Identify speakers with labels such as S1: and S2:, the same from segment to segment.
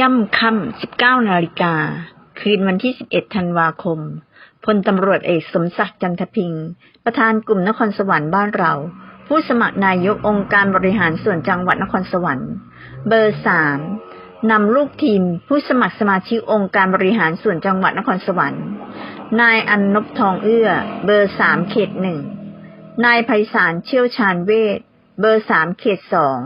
S1: ย่ำค่ำ 19 นาฬิกา คืนวันที่ 11 ธันวาคม พลตำรวจเอกสมศักดิ์จันทพิงค์ประธานกลุ่มนครสวรรค์บ้านเรา ผู้สมัครนายกองค์การบริหารส่วนจังหวัดนครสวรรค์ เบอร์สามนำลูกทีมผู้สมัครสมาชิกองค์การบริหารส่วนจังหวัดนครสวรรค์ นายอันนบทองเอื้อ เบอร์สามเขตหนึ่ง นายไพศาลเชี่ยวชาญเวทเบอร์สามเขตสอง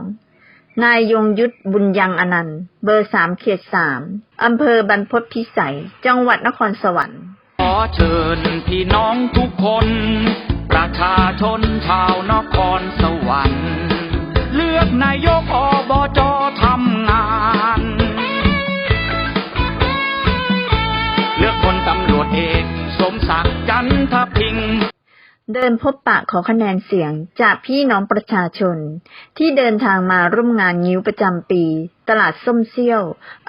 S1: นายยงยุทธบุญยังอนันต์ เบอร์สามเขตสามอำเภอบรรพตพิสัย จังหวัดนครสวรรค์
S2: ขอเชิญพี่น้องทุกคน ประชาชนชาวนครสวรรค์ เลือกนายกอบจทำงาน เลือกคนตำรวจเอก สมศักดิ์จันทพิง
S1: เดินพบปะขอคะแนนเสียงจากพี่น้องประชาชน ที่เดินทางมาร่วมงานงิ้วประจำปี ตลาดส้มเซี่ยว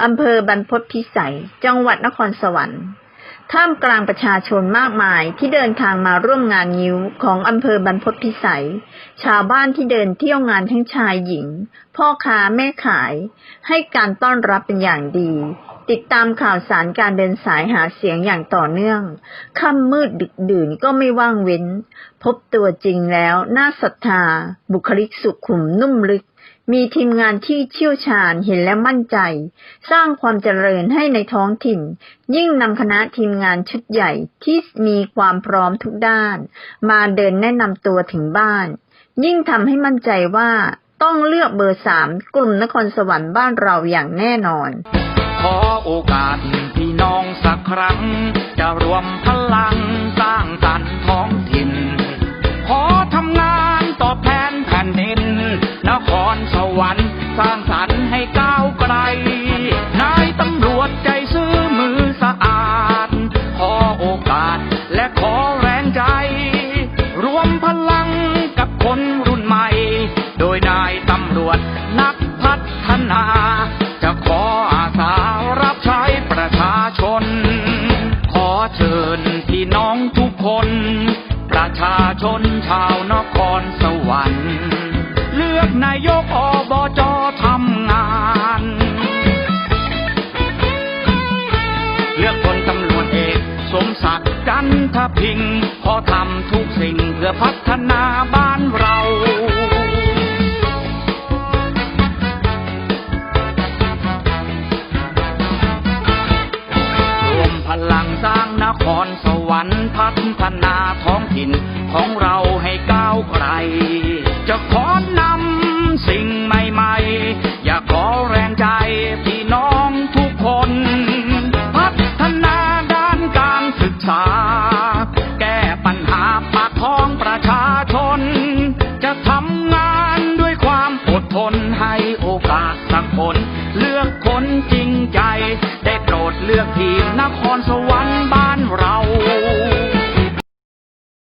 S1: อำเภอบรรพตพิสัย จังหวัดนครสวรรค์ ท่ามกลางประชาชนมากมายที่เดินทางมาร่วมงานงิ้วของอำเภอบรรพตพิสัย ชาวบ้านที่เดินเที่ยวงานทั้งชายหญิง พ่อค้าแม่ขาย ให้การต้อนรับเป็นอย่างดี ติดตามข่าวสารการเดินสายหาเสียงอย่างต่อเนื่อง ค่ำมืดดึกดื่นก็ไม่ว่างเว้น พบตัวจริงแล้วน่าศรัทธา บุคลิกสุขุมนุ่มลึก มีทีมงานที่เชี่ยวชาญเห็นและมั่นใจ สร้างความเจริญให้ในท้องถิ่น ยิ่งนำคณะทีมงานชุดใหญ่ที่มีความพร้อมทุกด้าน มาเดินแนะนำตัวถึงบ้าน ยิ่งทำให้มั่นใจว่าต้องเลือกเบอร์สามกลุ่มนครสวรรค์บ้านเราอย่างแน่นอน
S2: ขอโอกาสพี่น้องสักครั้ง จะรวมพลังสร้าง สร้างสรรค์ให้ก้าวไกล นายตำรวจใจซื่อมือสะอาด ขอโอกาสและขอแรงใจ รวมพลังกับคนรุ่นใหม่ โดยนายตำรวจนักพัฒนา จะขออาสารับใช้ประชาชน ขอเชิญพี่น้องทุกคน ประชาชนชาวนครสวรรค์ เลือกนายกอบ นทพิงขอทำทุกสิ่งเพื่อพัฒนาบ้านเรารวมพลังสร้างนครสวรรค์พัฒนาท้องถิ่นของเราให้ก้าวไกล จะขอ น